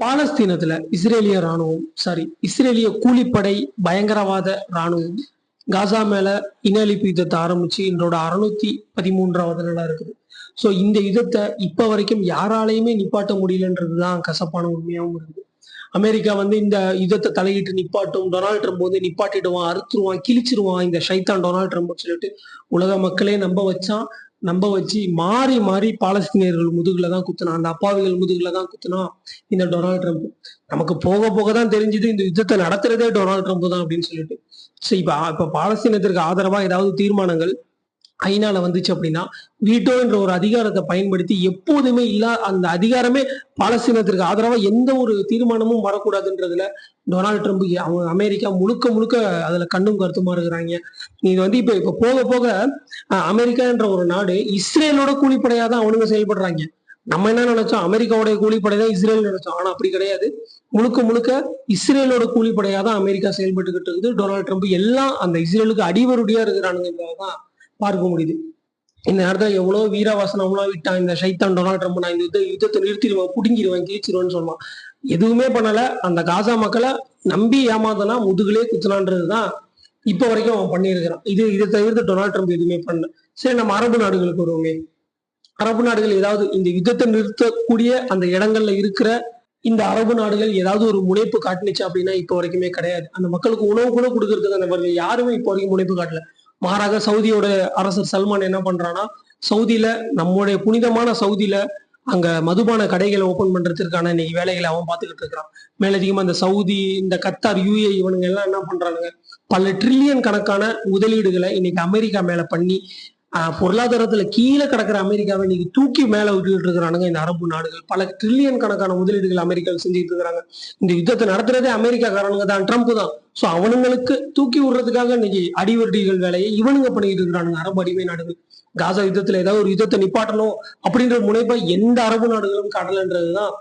பாலஸ்தீனத்துல இஸ்ரேலிய ராணுவம் சாரி இஸ்ரேலிய கூலிப்படை பயங்கரவாத ராணுவம் காசா மேல இன அழிப்பு யுத்தத்தை ஆரம்பிச்சு இன்றோட அறுநூத்தி பதிமூன்றாவது நாளா இருக்குது. ஸோ இந்த யுத்தத்தை இப்ப வரைக்கும் யாராலையுமே நிப்பாட்ட முடியலன்றதுதான் கசப்பான உண்மையாகவும் இருக்குது. அமெரிக்கா வந்து இந்த யுத்தத்தை தலையிட்டு நிப்பாட்டும் டொனால்ட் ட்ரம்ப் வந்து நிப்பாட்டிடுவான் அறுத்துருவான் கிழிச்சிருவான் இந்த ஷைத்தான் டொனால்ட் ட்ரம்ப்னு சொல்லிட்டு உலக மக்களே நம்ப வச்சான் நம்ப வச்சு மாறி மாறி பாலஸ்தீனியர்கள் முதுகுல தான் குத்துனா அந்த அப்பாவிகள் முதுகுல தான் குத்துனா இந்த டொனால்ட் ட்ரம்ப். நமக்கு போக போக தான் தெரிஞ்சது இந்த யுத்தத்தை நடத்துறதே டொனால்ட் ட்ரம்ப் தான் அப்படின்னு சொல்லிட்டு. இப்ப இப்போ இப்போ பாலஸ்தீனத்திற்கு ஆதரவா ஏதாவது தீர்மானங்கள்? ஐநால வந்துச்சு அப்படின்னா வீட்டோ என்ற ஒரு அதிகாரத்தை பயன்படுத்தி எப்போதுமே இல்லா அந்த அதிகாரமே பாலஸ்தீனத்திற்கு ஆதரவா எந்த ஒரு தீர்மானமும் வரக்கூடாதுன்றதுல டொனால்டு ட்ரம்ப் அவங்க அமெரிக்கா முழுக்க முழுக்க அதுல கண்ணும் கருத்துமா இருக்கிறாங்க. இது வந்து இப்ப இப்ப போக போக அமெரிக்கான்ற அமெரிக்கா என்ற ஒரு நாடு இஸ்ரேலோட கூலிப்படையா தான் அவனுங்க செயல்படுறாங்க. நம்ம என்ன நினைச்சோம்? அமெரிக்காவுடைய கூலிப்படை தான் இஸ்ரேல் நினைச்சோம். ஆனா அப்படி கிடையாது. முழுக்க முழுக்க இஸ்ரேலோட கூலிப்படையா தான் அமெரிக்கா செயல்பட்டுக்கிட்டு இருக்குது. டொனால்டு ட்ரம்ப் எல்லாம் அந்த இஸ்ரேலுக்கு அடிவருடியா இருக்கிறானுங்கிறதான் பார்க்க முடியுது. இந்த நேரத்தில் எவ்வளவு வீரவாசனம்லாம் விட்டான் இந்த சைத்தான் டொனால்ட் ட்ரம்ப் நான் இந்த யுத்த யுத்தத்தை நிறுத்திடுவேன் புடுங்கிடுவேன் கிழிச்சிருவேன்னு சொன்னான் எதுவுமே பண்ணலை. அந்த காசா மக்களை நம்பி ஏமாந்தனா முதுகுலே குத்துனான்றதுதான் இப்போ வரைக்கும் அவன் பண்ணியிருக்கிறான். இது இதை தவிர்த்து டொனால்ட் ட்ரம்ப் எதுவுமே பண்ணல. சரி நம்ம அரபு நாடுகளுக்கு வருவோமே. அரபு நாடுகள் ஏதாவது இந்த யுத்தத்தை நிறுத்தக்கூடிய அந்த இடங்கள்ல இருக்கிற இந்த அரபு நாடுகள் ஏதாவது ஒரு முனைப்பு காட்டுனுச்சு அப்படின்னா இப்போ வரைக்குமே கிடையாது. அந்த மக்களுக்கு உணவு கூட கொடுக்கறதுக்கு அந்த யாருமே இப்போ வரைக்கும் முனைப்பு காட்டல. மாறாக சவுதியோட அரசர் சல்மான் என்ன பண்றான்னா சவுதியில நம்முடைய புனிதமான சவுதியில அங்க மதுபான கடைகளை ஓபன் பண்றதுக்கான இன்னைக்கு வேலைகளை அவன் பார்த்துக்கிட்டு இருக்கிறான். மேலதிகமா இந்த சவுதி இந்த கத்தார் யூஏ இவனுங்க எல்லாம் என்ன பண்றானுங்க? பல ட்ரில்லியன் கணக்கான முதலீடுகளை இன்னைக்கு அமெரிக்கா மேல பண்ணி பொருளாதாரத்துல கீழே கிடக்கிற அமெரிக்காவை இன்னைக்கு தூக்கி மேல விட்டுக்கிட்டு இருக்கிறானுங்க இந்த அரபு நாடுகள். பல ட்ரில்லியன் கணக்கான முதலீடுகள் அமெரிக்காவில் செஞ்சுட்டு இருக்கிறாங்க. இந்த யுத்தத்தை நடத்துறதே அமெரிக்காக்காரனுங்க தான் ட்ரம்ப் தான். சோ அவனுங்களுக்கு தூக்கி விடுறதுக்காக இன்னைக்கு அடிவருடிகள் வேலையை இவனுங்க பண்ணிட்டு இருக்கிறானுங்க அரபு அடிமை நாடுகள். காசா யுத்தத்துல ஏதாவது ஒரு யுத்தத்தை நிப்பாட்டணும் அப்படின்ற முனைப்பா எந்த அரபு நாடுகளும் கடலைன்றதுதான்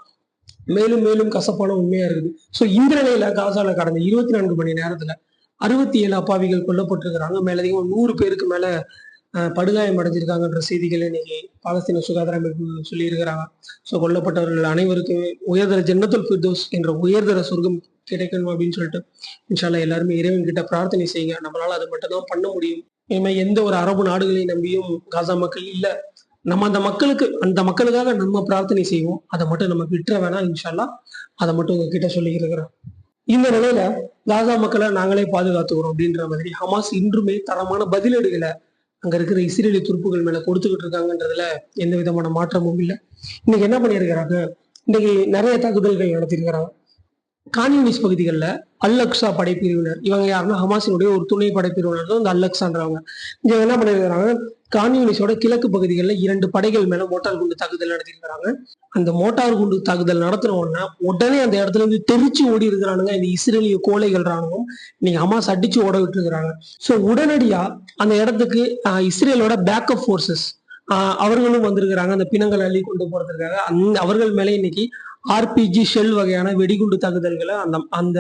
மேலும் மேலும் கசப்பான உண்மையா இருக்குது. சோ இந்த நிலையில காசால கடந்த இருபத்தி நான்கு மணி நேரத்துல அறுபத்தி ஏழு அப்பாவிகள் கொல்லப்பட்டிருக்கிறாங்க. மேலதிகமா நூறு பேருக்கு மேல படுகாயம் அடைஞ்சிருக்காங்கன்ற செய்திகளை இன்னைக்கு பாலஸ்தீன சுகாதார அமைப்பு சொல்லியிருக்கிறாங்க. ஸோ கொல்லப்பட்டவர்கள் அனைவருக்குமே உயர்தர ஜன்னத்துல் ஃபிர்தோஸ் என்ற உயர்தர சொர்க்கம் கிடைக்கணும் அப்படின்னு சொல்லிட்டு இன்ஷால்லா எல்லாருமே இறைவன் கிட்ட பிரார்த்தனை செய்யுங்க. நம்மளால அது மட்டும்தான் பண்ண முடியும். இனிமேல் எந்த ஒரு அரபு நாடுகளையும் நம்பியும் காசா மக்கள் இல்லை. நம்ம அந்த மக்களுக்கு அந்த மக்களுக்காக நம்ம பிரார்த்தனை செய்வோம். அதை மட்டும் நம்ம விட்டுற வேணாம் இன்ஷால்லா அதை மட்டும் உங்ககிட்ட சொல்லியிருக்கிறேன். இந்த நிலையில காசா மக்களை நாங்களே பாதுகாத்துக்கிறோம் அப்படின்ற மாதிரி ஹமாஸ் இன்றுமே தரமான பதிலடிகளை அங்க இருக்கிற இஸ்ரேலி துருப்புகள் மேல கொடுத்துக்கிட்டு இருக்காங்கன்றதுல எந்த விதமான மாற்றமும் இல்லை. இன்னைக்கு என்ன பண்ணியிருக்கிறாங்க? இன்னைக்கு நிறைய தாக்குதல்கள் நடத்தியிருக்கிறாங்க. கான்யூனிஸ்ட் பகுதிகளில் அல்லக்ஸா படைப்பிரிவினர் இவங்க யாருன்னா ஹமாசினுடைய ஒரு துணை படைப்பிரிவினர் தான் இந்த அல்லக்ஸான்றவங்க இவங்க என்ன பண்ணியிருக்கிறாங்க? கான்யூனிஸோட கிழக்கு பகுதிகளில் இரண்டு படைகள் மேல மோட்டார் குண்டு தாக்குதல் நடத்தியிருக்கிறாங்க. அந்த மோட்டார் குண்டு தாக்குதல் நடத்தின உடனே உடனே அந்த இடத்துல இருந்து தெரிச்சு ஓடி இருக்கிறானுங்க. இந்த இஸ்ரேலிய கோழைகள் ராணுவம் இன்னைக்கு ஹமாஸ் அடிச்சு ஓட விட்டு இருக்கிறாங்க ஸோ உடனடியா அந்த இடத்துக்கு இஸ்ரேலோட பேக்கப் ஃபோர்ஸஸ் அவர்களும் வந்திருக்கிறாங்க. அந்த பிணங்களை அள்ளி கொண்டு போறதுக்காக. அந்த அவர்கள் மேலே இன்னைக்கு ஆர்பிஜி ஷெல் வகையான வெடிகுண்டு தாக்குதல்களை அந்த அந்த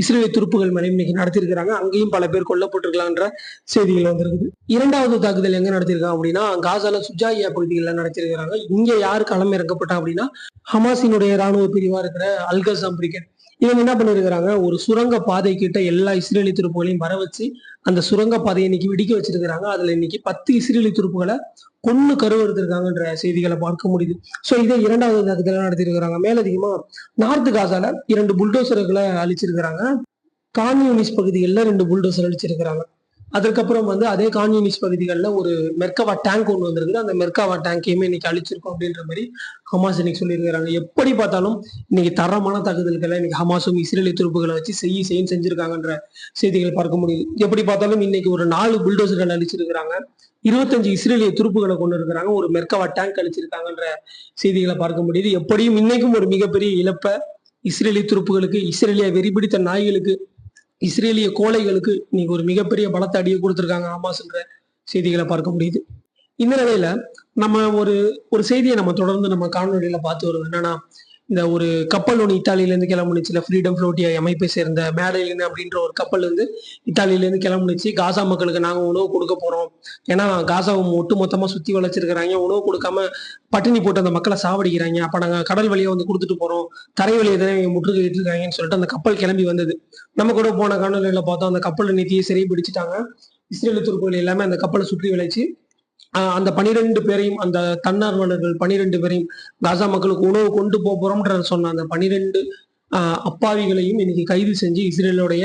இஸ்ரேலிய துருப்புகள் மேலே இன்னைக்கு நடத்திருக்கிறாங்க அங்கேயும் பல பேர் கொல்லப்பட்டிருக்கலான்ற செய்திகள் வந்திருக்குது. இரண்டாவது தாக்குதல் எங்க நடத்திருக்காங்க அப்படின்னா காசால சுஜாயா பகுதிகளில் நடத்திருக்கிறாங்க இங்க யார் களம் இறக்கப்பட்டா அப்படின்னா ஹமாசினுடைய ராணுவ பிரிவா இருக்கிற அல்கசாம் பிரிகேட். இவங்க என்ன பண்ணிருக்கிறாங்க? ஒரு சுரங்க பாதை கிட்ட எல்லா இஸ்ரேலி துருப்புகளையும் வர வச்சு அந்த சுரங்க பாதையை இன்னைக்கு வெடிக்க வச்சிருக்கிறாங்க. அதுல இன்னைக்கு பத்து இஸ்ரேலி துருப்புகளை கொன்னு கருவறுத்திருக்காங்கன்ற செய்திகளை பார்க்க முடியுது. சோ இதே இரண்டாவது தாக்குதலை நடத்திருக்கிறாங்க? மேலதிகமா நார்த் காசால இரண்டு புல்டோசர்களை அழிச்சிருக்கிறாங்க. கான்யூனிஸ் பகுதிகளில் ரெண்டு புல்டோசர் அழிச்சிருக்கிறாங்க. அதுக்கப்புறம் வந்து அதே கான்யூனிஸ் பகுதிகளில் ஒரு மெர்கவா டேங்க் ஒன்று வந்திருக்குது. அந்த மெர்காவா டேங்கையுமே இன்னைக்கு அழிச்சிருக்கோம் அப்படின்ற மாதிரி ஹமாஸ் இன்னைக்கு சொல்லியிருக்கிறாங்க. எப்படி பார்த்தாலும் இன்னைக்கு தரமான தாக்குதல்களை இன்னைக்கு ஹமாஸும் இஸ்ரேலிய துருப்புகளை வச்சு செய்ய செய்யும் செஞ்சிருக்காங்கன்ற செய்திகள் பார்க்க முடியுது. எப்படி பார்த்தாலும் இன்னைக்கு ஒரு நாலு புல்டோசர்கள் அழிச்சிருக்கிறாங்க. இருபத்தஞ்சு இஸ்ரேலிய துருப்புகளை கொண்டு இருக்கிறாங்க. ஒரு மெர்காவா டேங்க் அழிச்சிருக்காங்கன்ற செய்திகளை பார்க்க முடியுது. எப்படியும் இன்னைக்கும் ஒரு மிகப்பெரிய இழப்பை இஸ்ரேலிய துருப்புகளுக்கு இஸ்ரேலிய வெறிபிடித்த நாய்களுக்கு இஸ்ரேலிய கோழைகளுக்கு இன்னைக்கு ஒரு மிகப்பெரிய பலத்தை அடியை கொடுத்துருக்காங்க ஆமாஸ்ன்ற செய்திகளை பார்க்க முடியுது. இந்த நிலையில நம்ம ஒரு ஒரு செய்தியை நம்ம தொடர்ந்து நம்ம காணொலியில பார்த்து வருவோம். என்னன்னா இந்த ஒரு கப்பல் ஒன்று இத்தாலியிலேருந்து கிளம்புனுச்சுல ஃப்ரீடம் ஃப்ளோட்டியா அமைப்பை சேர்ந்த மேடையிலேருந்து அப்படின்ற ஒரு கப்பல் வந்து இத்தாலியிலேருந்து கிளம்புனுச்சு. காசா மக்களுக்கு நாங்கள் உணவு கொடுக்க போகிறோம் ஏன்னா காசாவை ஒட்டு மொத்தமாக சுற்றி வளைச்சிருக்கிறாங்க. உணவு கொடுக்காம பட்டினி போட்டு அந்த மக்களை சாவடிக்கிறாங்க. அப்போ நாங்கள் கடல் வழியை வந்து கொடுத்துட்டு போகிறோம் தரை வழியை தானே இவங்க முற்றுகையிட்டு இருக்காங்கன்னு சொல்லிட்டு அந்த கப்பல் கிளம்பி வந்தது. நம்ம கூட போன காணொலியில் பார்த்தோம் அந்த கப்பல் நித்தியை சிறை பிடிச்சிட்டாங்க இஸ்ரேல் துருப்புகள் எல்லாமே அந்த கப்பலை சுற்றி விளைச்சு அந்த பனிரெண்டு பேரையும் அந்த தன்னார்வலர்கள் பனிரெண்டு பேரையும் காசா மக்களுக்கு உணவு கொண்டு போறோம்ன்ற சொன்ன அந்த பனிரெண்டு அப்பாவிகளையும் இன்னைக்கு கைது செஞ்சு இஸ்ரேலுடைய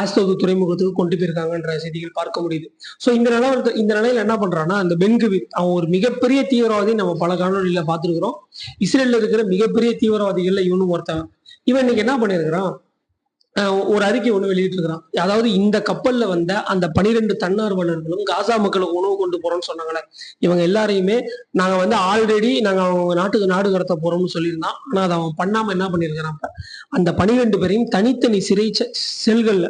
ஆஸ்தோது துறைமுகத்துக்கு கொண்டு போயிருக்காங்கன்ற செய்திகள் பார்க்க முடியுது. ஸோ இந்த நிலவரத்தை இந்த நிலையில என்ன பண்றான்னா அந்த பென்குவித் அவன் ஒரு மிகப்பெரிய தீவிரவாதி நம்ம பல காணொலியில பார்த்துருக்கிறோம். இஸ்ரேல்ல இருக்கிற மிகப்பெரிய தீவிரவாதிகள்ல இவனும் ஒருத்தவன் இவன் இன்னைக்கு என்ன பண்ணிருக்கிறான் ஒரு அறிக்கை ஒண்ணு வெளியிட்டிருக்கிறான். அதாவது இந்த கப்பல்ல வந்த அந்த பனிரெண்டு தன்னார்வலர்களும் காசா மக்களுக்கு உணவு கொண்டு போறோம்னு சொன்னாங்களே இவங்க எல்லாரையுமே நாங்க வந்து ஆல்ரெடி நாங்க அவங்க நாட்டுக்கு நாடு கடத்த போறோம்னு சொல்லியிருந்தான். ஆனா அதை அவன் பண்ணாம என்ன பண்ணியிருக்கிறான் அப்ப? அந்த பனிரெண்டு பேரையும் தனித்தனி சிறை செ- செல்கள்ல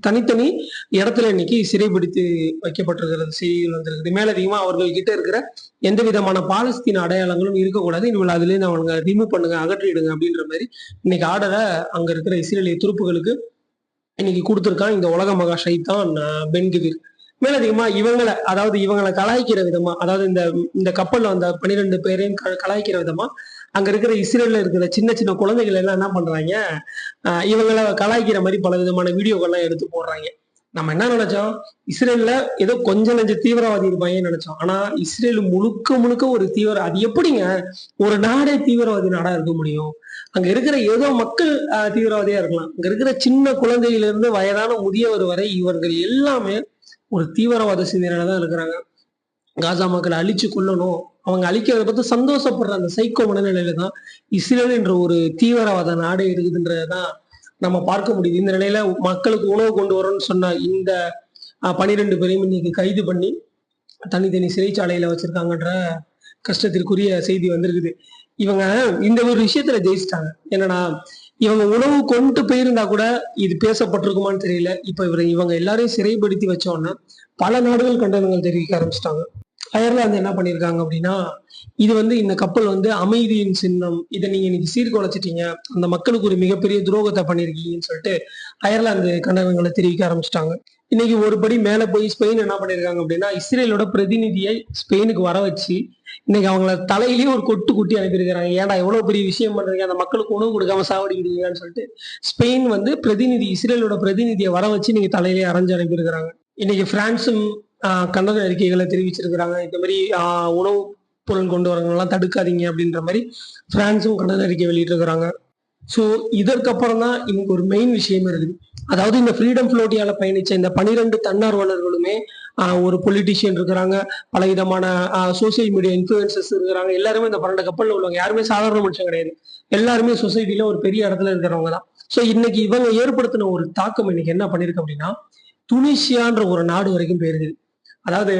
தனித்தனி இடத்துல இன்னைக்கு சிறைபிடித்து வைக்கப்பட்டிருக்கிறது செய்திகள் வந்திருக்குது மேலதிகமா அவர்கள் கிட்ட இருக்கிற எந்த விதமான பாலஸ்தீன அடையாளங்களும் இருக்கக்கூடாது. இனிமேல் அதுலேருந்து அவங்க ரிமூவ் பண்ணுங்க அகற்றிடுங்க அப்படின்ற மாதிரி இன்னைக்கு ஆர்டரை அங்க இருக்கிற இஸ்ரேலிய துருப்புகளுக்கு இன்னைக்கு கொடுத்துருக்கான் இந்த உலக மகா ஷைத்தான் பென்கிவிர். மேலதிகமா இவங்களை அதாவது இவங்களை கலாய்க்கிற விதமா அதாவது இந்த இந்த கப்பல்ல வந்த பன்னிரெண்டு பேரையும் க- கலாய்க்கிற விதமா அங்க இருக்கிற இஸ்ரேல்ல இருக்கிற சின்ன சின்ன குழந்தைகள் எல்லாம் என்ன பண்றாங்க? ஆஹ் இவங்களை கலாய்க்கிற மாதிரி பல விதமான வீடியோக்கள்லாம் எடுத்து போடுறாங்க. நம்ம என்ன நினைச்சோம்? இஸ்ரேல்ல ஏதோ கொஞ்சம் நஞ்ச தீவிரவாதி இருப்பாங்க நினைச்சோம். ஆனா இஸ்ரேல் முழுக்க முழுக்க ஒரு தீவிர அது எப்படிங்க? ஒரு நாடே தீவிரவாதி நாடா இருக்க முடியும். அங்க இருக்கிற ஏதோ மக்கள் தீவிரவாதியா இருக்கலாம். அங்க இருக்கிற சின்ன குழந்தையில இருந்து வயதான முதியவர் வரை இவர்கள் எல்லாமே ஒரு தீவிரவாத சிந்தனையில தான் இருக்கிறாங்க. காசா மக்களை அழிச்சு கொள்ளணும் அவங்க அழிக்கிறத பார்த்து சந்தோஷப்படுற அந்த சைக்கோ மனநிலையில தான் இஸ்ரேல் என்ற ஒரு தீவிரவாத நாடே இருக்குதுன்றதான் நம்ம பார்க்க முடியுது. இந்த நிலையில மக்களுக்கு உணவு கொண்டு வரோம்னு சொன்ன இந்த பனிரெண்டு பேரையும் இன்னைக்கு கைது பண்ணி தனித்தனி சிறைச்சாலையில வச்சிருக்காங்கன்ற கஷ்டத்திற்குரிய செய்தி வந்திருக்குது. இவங்க இந்த ஒரு விஷயத்துல ஜெயிச்சிட்டாங்க. என்னன்னா இவங்க உணவு கொண்டு போயிருந்தா கூட இது பேசப்பட்டிருக்குமான்னு தெரியல. இப்ப இவரை இவங்க எல்லாரையும் சிறைப்படுத்தி வச்சோன்னா பல நாடுகள் கண்டனங்கள் தெரிவிக்க ஆரம்பிச்சிட்டாங்க. அயர்லாந்து என்ன பண்ணியிருக்காங்க அப்படின்னா இது வந்து இந்த கப்பல் வந்து அமைதியின் சின்னம். இதை நீங்க இன்னைக்கு சீர்குலைச்சிட்டீங்க. அந்த மக்களுக்கு ஒரு மிகப்பெரிய துரோகத்தை பண்ணியிருக்கீங்கன்னு சொல்லிட்டு அயர்லாந்து கண்டனங்களை தெரிவிக்க ஆரம்பிச்சிட்டாங்க. இன்னைக்கு ஒரு படி மேல போய் ஸ்பெயின் என்ன பண்ணிருக்காங்க அப்படின்னா இஸ்ரேலோட பிரதிநிதியை ஸ்பெயினுக்கு வர வச்சு இன்னைக்கு அவங்கள தலையிலேயே ஒரு கொட்டு குட்டி அனுப்பியிருக்கிறாங்க. ஏன்டா எவ்வளவு பெரிய விஷயம் பண்றீங்க? அந்த மக்களுக்கு உணவு கொடுக்காம சாவடிக்கிறீங்கன்னு சொல்லிட்டு ஸ்பெயின் வந்து பிரதிநிதி இஸ்ரேலோட பிரதிநிதியை வர வச்சு நீங்க தலையிலேயே அரைஞ்சு அனுப்பியிருக்கிறாங்க. இன்னைக்கு பிரான்ஸும் கண்டன அறிக்கைகளை தெரிவிச்சிருக்கிறாங்க. இந்த மாதிரி உணவு பொருள் கொண்டு வரவங்கலாம் தடுக்காதீங்க அப்படின்ற மாதிரி பிரான்ஸும் கண்டன அறிக்கை வெளியிட்டிருக்கிறாங்க. ஸோ இதற்கப்புறம் தான் இன்னைக்கு ஒரு மெயின் விஷயம் இருக்குது. அதாவது இந்த ஃப்ரீடம் ஃப்ளோட்டியால பயணிச்ச இந்த பனிரெண்டு தன்னார்வலர்களுமே ஒரு பொலிட்டிஷியன் இருக்கிறாங்க. பல விதமான சோசியல் மீடியா இன்ஃபுளுசஸ் இருக்கிறாங்க. எல்லாருமே இந்த பன்னெண்டு கப்பல்ல உள்ளவங்க. யாருமே சாதாரண மனுஷன் கிடையாது. எல்லாருமே சொசைட்டில ஒரு பெரிய இடத்துல இருக்கிறவங்க தான். ஸோ இன்னைக்கு இவங்க ஏற்படுத்தின ஒரு தாக்கம் இன்னைக்கு என்ன பண்ணிருக்கு அப்படின்னா துனிஷியான்ற ஒரு நாடு வரைக்கும் போயிருக்குது. அதாவது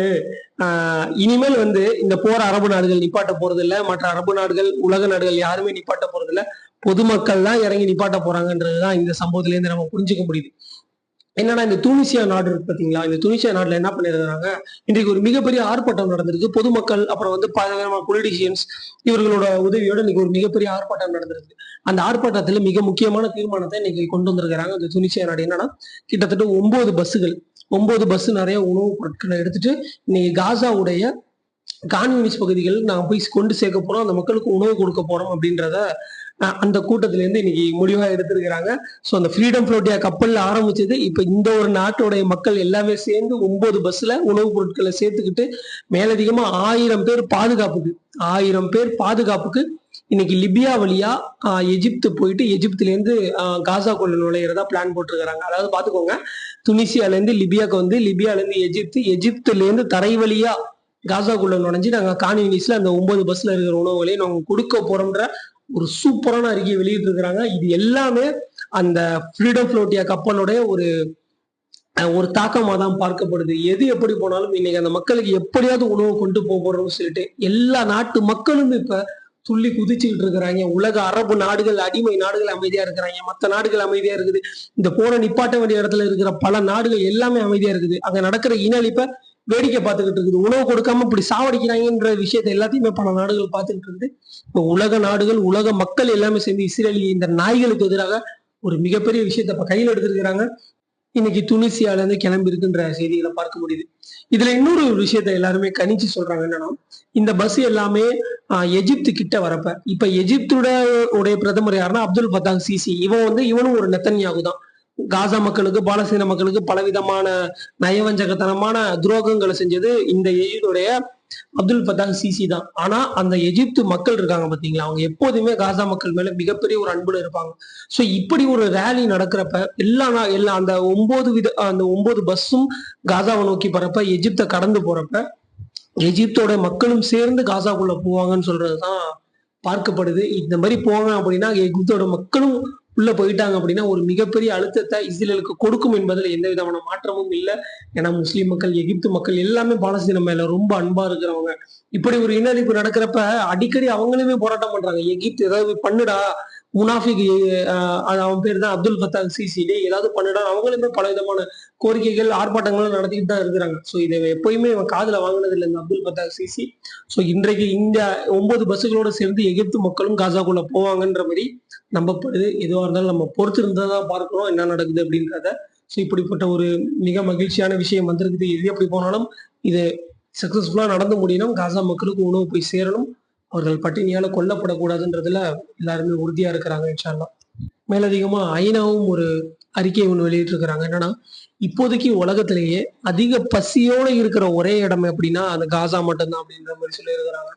ஆஹ், இனிமேல் வந்து இந்த போற அரபு நாடுகள் நிப்பாட்ட போறது இல்ல மற்ற அரபு நாடுகள் உலக நாடுகள் யாருமே நிப்பாட்ட போறது இல்ல பொதுமக்கள் தான் இறங்கி நிப்பாட்ட போறாங்கன்றதுதான் இந்த சம்பவத்துல இருந்து நம்ம புரிஞ்சுக்க முடியுது. என்னன்னா இந்த துனிசியா நாடு இருக்கு பாத்தீங்களா? இந்த துனிசியா நாட்டுல என்ன பண்ணிருக்காங்க? இன்றைக்கு ஒரு மிகப்பெரிய ஆர்ப்பாட்டம் நடந்திருக்கு. பொதுமக்கள் அப்புறம் வந்து பலவிதமான பொலிட்டிஷியன்ஸ் இவர்களோட உதவியோட இன்னைக்கு ஒரு மிகப்பெரிய ஆர்ப்பாட்டம் நடந்திருக்கு. அந்த ஆர்ப்பாட்டத்துல மிக முக்கியமான தீர்மானத்தை இன்னைக்கு கொண்டு வந்திருக்கிறாங்க இந்த துனிசியா நாடு. என்னன்னா கிட்டத்தட்ட ஒன்பது பஸ்ஸுகள் ஒன்பது பஸ் நிறைய உணவுப் பொருட்களை எடுத்துட்டு இன்னைக்கு காசாவுடைய கான்யூனிஸ் பகுதிகளில் நாங்கள் போய் கொண்டு சேர்க்க போறோம். அந்த மக்களுக்கு உணவு கொடுக்க போறோம் அப்படின்றத அந்த கூட்டத்துல இருந்து இன்னைக்கு முடிவாக எடுத்திருக்கிறாங்க. ஸோ அந்த ஃப்ரீடம் ஃப்ளோட்டியா கப்பலில் ஆரம்பிச்சது. இப்போ இந்த ஒரு நாட்டுடைய மக்கள் எல்லாமே சேர்ந்து ஒன்பது பஸ்ல உணவுப் பொருட்களை சேர்த்துக்கிட்டு மேலதிகமாக ஆயிரம் பேர் பாதுகாப்புக்கு ஆயிரம் பேர் பாதுகாப்புக்கு இன்னைக்கு லிபியா வழியா எஜிப்து போயிட்டு எஜிப்துலேருந்து இருந்து ஆஹ், நுழையிறதா பிளான் போட்டிருக்கிறாங்க. அதாவது பாத்துக்கோங்க துனிசியால இருந்து லிபியாக்கு வந்து லிபியால இருந்து எஜிப்துலேருந்து எகிப்துல இருந்து தரை வழியா காசாக்குள்ள நுழைஞ்சு நாங்க கான்யூனிஸ்ல அந்த ஒன்பது பஸ்ல இருக்கிற உணவுகளையும் நாங்க கொடுக்க போறோம்ன்ற ஒரு சூப்பரான அறிக்கையை வெளியிட்டு இருக்கிறாங்க இது எல்லாமே அந்த ஃப்ரீடம் ஃப்ளோட்டியா கப்பலுடைய ஒரு ஒரு தாக்கமா தான் பார்க்கப்படுது. எது எப்படி போனாலும் இன்னைக்கு அந்த மக்களுக்கு எப்படியாவது உணவு கொண்டு போக போறோம்னு சொல்லிட்டு எல்லா நாட்டு மக்களும் இப்ப துள்ளி குதிச்சுக்கிட்டு இருக்கிறாங்க. உலக அரபு நாடுகள் அடிமை நாடுகள் அமைதியா இருக்கிறாங்க. மற்ற நாடுகள் அமைதியா இருக்குது. இந்த போன நிப்பாட்ட வேண்டிய இடத்துல இருக்கிற பல நாடுகள் எல்லாமே அமைதியா இருக்குது. அங்க நடக்கிற இன வேடிக்கை பார்த்துக்கிட்டு இருக்குது. உணவு கொடுக்காம இப்படி சாவடிக்கிறாங்கன்ற விஷயத்தை எல்லாத்தையுமே பல நாடுகள் பார்த்துக்கிட்டு இருக்குது. இப்போ உலக நாடுகள் உலக மக்கள் எல்லாமே சேர்ந்து இஸ்ரேலிய இந்த நாய்களுக்கு எதிராக ஒரு மிகப்பெரிய விஷயத்தை இப்ப கையில் எடுத்திருக்கிறாங்க. இன்னைக்கு துனிசியால இருந்து கிளம்பி இருக்குன்ற செய்திகளை பார்க்க முடியுது. இதுல இன்னொரு விஷயத்த எல்லாருமே கணிச்சு சொல்றாங்க என்னன்னா இந்த பஸ் எல்லாமே எஜிப்து கிட்ட வரப்ப இப்ப எகிப்தோட உடைய பிரதமர் யாருன்னா அப்துல் ஃபத்தாக் சிசி. இவன் வந்து இவனும் ஒரு நெத்தன்யாகு தான். காசா மக்களுக்கு பாலஸ்தீன மக்களுக்கு பலவிதமான நயவஞ்சகத்தனமான துரோகங்களை செஞ்சது இந்த எஜிப்துடைய அப்துல் பத்தாங் சிசி தான். ஆனா அந்த எஜிப்து மக்கள் இருக்காங்க பாத்தீங்களா? அவங்க எப்போதுமே காசா மக்கள் மேல மிகப்பெரிய ஒரு அன்புல இருப்பாங்க. சோ இப்படி ஒரு ரேலி நடக்கிறப்ப எல்லா எல்லா அந்த ஒன்பது வித அந்த ஒன்பது பஸ்ஸும் காசாவை நோக்கி போறப்ப எஜிப்தை கடந்து போறப்ப எஜிப்தோட மக்களும் சேர்ந்து காசாக்குள்ள போவாங்கன்னு சொல்றதுதான் பார்க்கப்படுது. இந்த மாதிரி போவாங்க அப்படின்னா எகிப்தோட மக்களும் உள்ள போயிட்டாங்க அப்படின்னா ஒரு மிகப்பெரிய அழுத்தத்தை இஸ்ரேலுக்கு கொடுக்கும் என்பதில் எந்த விதமான மாற்றமும் இல்லை. ஏன்னா முஸ்லீம் மக்கள் எகிப்து மக்கள் எல்லாமே பாலஸ்தீன மேல ரொம்ப அன்பா இருக்கிறவங்க. இப்படி ஒரு இனஅழிப்பு நடக்கிறப்ப அடிக்கடி அவங்களுமே போராட்டம் பண்றாங்க. எகிப்து ஏதாவது பண்ணுடா? முனாஃபிக் அவன் பேர் தான் அப்துல் ஃபத்தா சிசி. டே ஏதாவது பண்ணுடா? அவங்களுமே பல விதமான கோரிக்கைகள் ஆர்ப்பாட்டங்களும் நடத்திட்டு தான் இருக்கிறாங்க. ஸோ இதை எப்பயுமே இவன் காதில் வாங்கினது இல்லை இந்த அப்துல் ஃபத்தா சிசி. ஸோ இன்றைக்கு இந்த ஒன்பது பஸ்ஸுகளோட சேர்ந்து எகிப்து மக்களும் காசாக்குள்ள போவாங்கன்ற மாதிரி நம்பப்படுது. எதுவாக இருந்தாலும் நம்ம பொறுத்து தான் பார்க்கணும். என்ன நடக்குது அப்படின்றத. ஸோ இப்படிப்பட்ட ஒரு மிக மகிழ்ச்சியான விஷயம் வந்திருக்குது. எது எப்படி போனாலும் இது சக்ஸஸ்ஃபுல்லாக நடந்து முடியணும். காசா மக்களுக்கு உணவு போய் சேரணும். அவர்கள் பட்டினியால் கொல்லப்படக்கூடாதுன்றதுல எல்லாருமே உறுதியாக இருக்கிறாங்க இன்ஷால்லாம் மேலதிகமாக ஐநாவும் ஒரு அறிக்கை ஒன்று வெளியிட்டிருக்கிறாங்க. என்னன்னா இப்போதைக்கு உலகத்திலேயே அதிக பசியோடு இருக்கிற ஒரே இடம் அப்படின்னா அந்த காசா மட்டும்தான் அப்படின்ற மாதிரி சொல்லியிருக்கிறாங்க.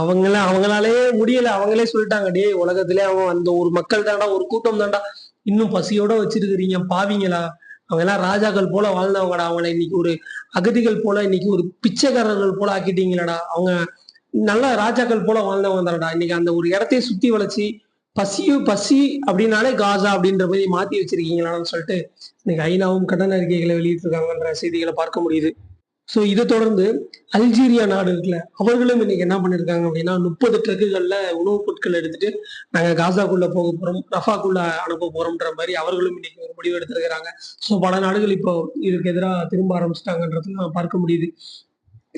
அவங்கள அவங்களாலே முடியல. அவங்களே சொல்லிட்டாங்க டே உலகத்திலே அவன் அந்த ஒரு மக்கள் தாண்டா ஒரு கூட்டம் தாண்டா இன்னும் பசியோட வச்சிருக்கிறீங்க பாவிங்களா? அவங்க எல்லாம் ராஜாக்கள் போல வாழ்ந்தவங்கடா. அவங்கள இன்னைக்கு ஒரு அகதிகள் போல இன்னைக்கு ஒரு பிச்சைக்காரர்கள் போல ஆக்கிட்டீங்களடா. அவங்க நல்ல ராஜாக்கள் போல வாழ்ந்தவங்க தானடா. இன்னைக்கு அந்த ஒரு இடத்தையே சுத்தி வளைச்சு பசியும் பசி அப்படின்னாலே காசா அப்படின்ற மாதிரி மாத்தி வச்சிருக்கீங்களான்னு சொல்லிட்டு இன்னைக்கு ஐநாவும் கடன் அறிக்கைகளை வெளியிட்டிருக்காங்கன்ற செய்திகளை பார்க்க முடியுது. ஸோ இதை தொடர்ந்து அல்ஜீரியா நாடு இருக்குல்ல அவர்களும் இன்னைக்கு என்ன பண்ணிருக்காங்க அப்படின்னா முப்பது ட்ரக்குகளில் உணவுப் பொருட்கள் எடுத்துட்டு நாங்கள் காசாக்குள்ள போக போறோம் ரஃபாக்குள்ள அனுப்ப போறோம்ன்ற மாதிரி அவர்களும் இன்னைக்கு ஒரு முடிவு எடுத்திருக்கிறாங்க. ஸோ பல நாடுகள் இப்போ இதுக்கு எதிராக திரும்ப ஆரம்பிச்சிட்டாங்கன்றது நான் பார்க்க முடியுது.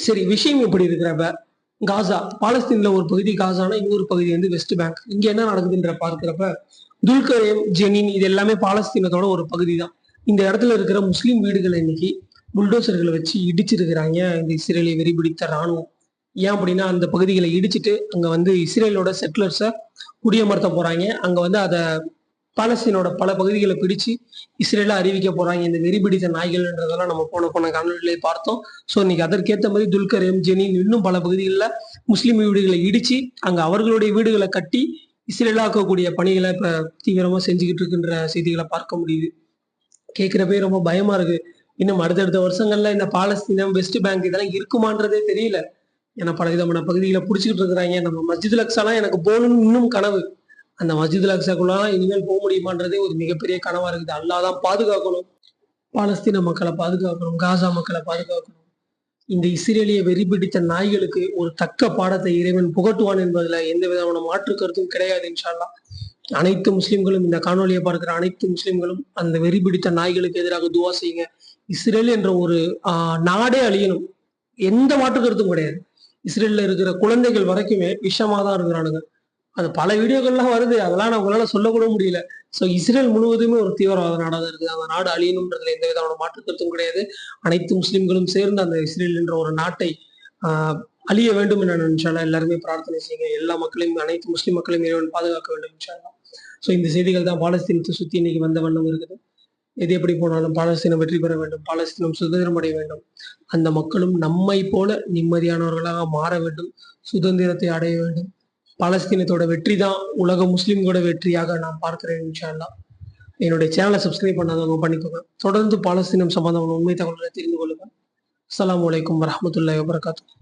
சரி விஷயம் இப்படி இருக்கிறப்ப காசா பாலஸ்தீன்ல ஒரு பகுதி காசானா இன்னொரு பகுதி வந்து வெஸ்ட் பேங்க். இங்க என்ன நடக்குதுன்ற பார்க்கிறப்ப துல்கரேம் ஜெனின் இது எல்லாமே பாலஸ்தீனத்தோட ஒரு பகுதி தான் இந்த இடத்துல இருக்கிற முஸ்லீம் வீடுகளை இன்னைக்கு புல்டோசர்களை வச்சு இடிச்சிருக்கிறாங்க. இந்த இஸ்ரேலை வெறிபிடித்த ராணுவம் ஏன் அப்படின்னா அந்த பகுதிகளை இடிச்சிட்டு அங்கே வந்து இஸ்ரேலோட செட்டிலர்ஸை குடியமர்த்த போகிறாங்க அங்கே வந்து அதை பாலஸ்தீனோட பல பகுதிகளை பிடிச்சு இஸ்ரேல அறிவிக்க போறாங்க. இந்த வெறிபிடித்த நாய்கள்ன்றதெல்லாம் நம்ம போன போன காணொலியிலே பார்த்தோம். ஸோ இன்னைக்கு அதற்கேற்ற மாதிரி துல்கர் எம் ஜெனின் இன்னும் பல பகுதிகளில் முஸ்லீம் வீடுகளை இடிச்சு அங்கே அவர்களுடைய வீடுகளை கட்டி இஸ்ரேலாக்கக்கூடிய பணிகளை இப்போ தீவிரமாக செஞ்சுக்கிட்டு இருக்கின்ற செய்திகளை பார்க்க முடியுது. கேட்குறப்பே ரொம்ப பயமா இருக்கு. இன்னும் அடுத்தடுத்த வருஷங்கள்ல இந்த பாலஸ்தீனம் வெஸ்ட் பேங்க் இதெல்லாம் இருக்குமான்றதே தெரியல. ஏன்னா பல விதமான பகுதிகளை பிடிச்சிக்கிட்டு இருக்கிறாங்க. நம்ம மஸ்ஜித் அக்ஸாலாம் எனக்கு போகணும்னு இன்னும் கனவு. அந்த மஸ்ஜித் அக்ஸாக்குள்ளலாம் இனிமேல் போக முடியுமான்றதே ஒரு மிகப்பெரிய கனவா இருக்குது. அல்லாதான் பாதுகாக்கணும். பாலஸ்தீன மக்களை பாதுகாக்கணும். காசா மக்களை பாதுகாக்கணும். இந்த இஸ்ரேலிய வெறி பிடித்த நாய்களுக்கு ஒரு தக்க பாடத்தை இறைவன் புகட்டுவான் என்பதில் எந்த விதமான மாற்று கருத்தும் கிடையாது இன்ஷால்லா அனைத்து முஸ்லிம்களும் இந்த காணொலியை பார்க்கிற அனைத்து முஸ்லிம்களும் அந்த வெறி பிடித்த நாய்களுக்கு எதிராக துவா செய்யுங்க. இஸ்ரேல் என்ற ஒரு நாடே அழியணும். எந்த மாற்று கருத்தும் கிடையாது. இஸ்ரேல்ல இருக்கிற குழந்தைகள் வரைக்குமே விஷமா தான் இருக்கிறானுங்க. அது பல வீடியோக்கள்லாம் வருது. அதெல்லாம் நம்மளால சொல்லக்கூட முடியல. ஸோ இஸ்ரேல் முழுவதுமே ஒரு தீவிரவாத நாடாக தான் இருக்குது அந்த நாடு அழியணுன்றதுல எந்த விதமான மாற்று கருத்தும் கிடையாது. அனைத்து முஸ்லிம்களும் சேர்ந்து அந்த இஸ்ரேல் என்ற ஒரு நாட்டை அழிய வேண்டும் என நினைச்சாலும் எல்லாருமே பிரார்த்தனை செய்யுங்க எல்லா மக்களையும் அனைத்து முஸ்லிம் மக்களையும் இறைவன் பாதுகாக்க வேண்டும் இன்ஷால்லா ஸோ இந்த செய்திகள் தான் பாலஸ்தீனத்தை சுற்றி இன்னைக்கு வந்த வண்ணம் இருக்குது. எது எப்படி போனாலும் பாலஸ்தீனம் வெற்றி பெற வேண்டும் பாலஸ்தீனம் சுதந்திரம் அடைய வேண்டும். அந்த மக்களும் நம்மை போல நிம்மதியானவர்களாக மாற வேண்டும் சுதந்திரத்தை அடைய வேண்டும். பாலஸ்தீனத்தோட வெற்றி தான் உலக முஸ்லிம்களோட வெற்றியாக நான் பார்க்கிறேன் இன்ஷால்லா என்னுடைய சேனலை சப்ஸ்கிரைப் பண்ணாதவங்க பண்ணிக்கோங்க. தொடர்ந்து பாலஸ்தீனம் சம்பந்தமான உண்மை தகவல்களை தெரிந்து கொள்ளுங்கள் அஸ்லாம் வலைக்கம் வரமத்துல்லா வபரகாத்துஹு.